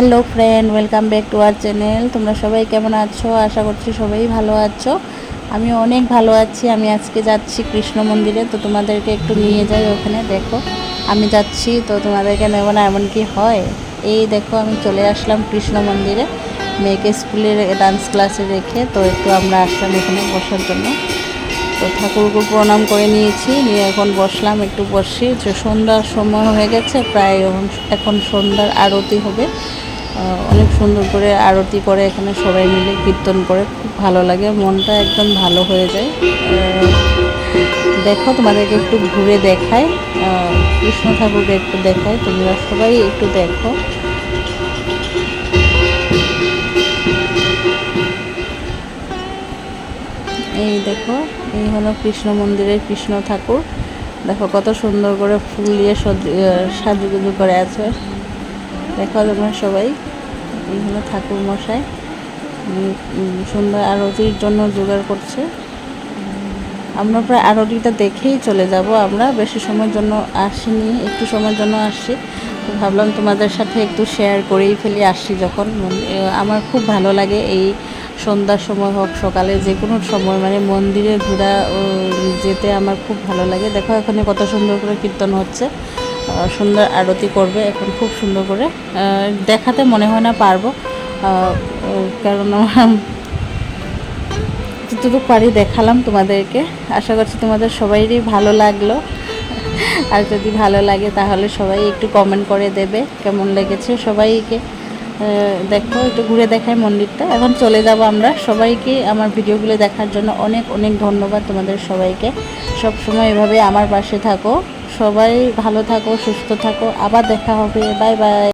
Hello friend, welcome back to our channel. তোমরা সবাই কেমন আছো? আশা করছি সবাই ভালো আছো। আমি অনেক ভালো আছি। আমি আজকে যাচ্ছি কৃষ্ণ মন্দিরে, তো তোমাদেরকে একটু নিয়ে যাই ওখানে। দেখো, আমি যাচ্ছি, তো তোমাদেরকে নেব না, এমন কি হয়? এই দেখো, আমি চলে আসলাম কৃষ্ণ মন্দিরে। মেয়েকে স্কুলে ডান্স ক্লাসে রেখে, তো একটু আমরা আসলাম এখানে বসার জন্য। তো ঠাকুরকে প্রণাম করে নিয়েছি, নিয়ে এখন বসলাম, একটু বসি। সন্ধ্যার সময় হয়ে গেছে, প্রায় এখন- সন্ধ্যার আরতি হবে। অনেক সুন্দর করে আরতি করে এখানে সবাই মিলে কীর্তন করে, খুব ভালো লাগে, মনটা একদম ভালো হয়ে যায়। দেখো, তোমাদেরকে একটু ঘুরে দেখায় কৃষ্ণ ঠাকুরকে একটু দেখায় তোমরা সবাই একটু দেখো। এই দেখো, এই হলো কৃষ্ণ মন্দিরের কৃষ্ণ ঠাকুর। দেখো, কত সুন্দর করে ফুল দিয়ে সাজুগুজু করে আছে। দেখো তোমরা সবাই। এই হলো ঠাকুর মশাই সুন্দর আরতির জন্য জোগাড় করছে। আমরা প্রায় আরতিটা দেখেই চলে যাব আমরা। বেশি সময়ের জন্য আসিনি, একটু সময়ের জন্য আসছি। তো ভাবলাম তোমাদের সাথে একটু শেয়ার করেই ফেলি, আসছি যখন। আমার খুব ভালো লাগে এই সন্ধ্যার সময় হোক, সকালে যে কোনো সময় মানে মন্দিরে ঘোরা যেতে আমার খুব ভালো লাগে। দেখো এখানে কত সুন্দর করে কীর্তন হচ্ছে। সুন্দর আরতি করবে এখন খুব সুন্দর করে। দেখাতে মনে হয় না পারব। কারণ যতটুকু পারি দেখালাম তোমাদেরকে। আশা করছি তোমাদের সবাইরই ভালো লাগল। আর যদি ভালো লাগে তাহলে সবাই একটু কমেন্ট করে দেবে কেমন লেগেছে সবাইকে। দেখো, একটু ঘুরে দেখায় মন্দিরটা। এখন চলে যাব আমরা। সবাইকে আমার ভিডিওগুলো দেখার জন্য অনেক অনেক ধন্যবাদ তোমাদের সবাইকে। সব সময় এভাবে আমার পাশে থাকো। সবাই ভালো থাকো সুস্থ থাকো। আবার দেখা হবে। Bye bye.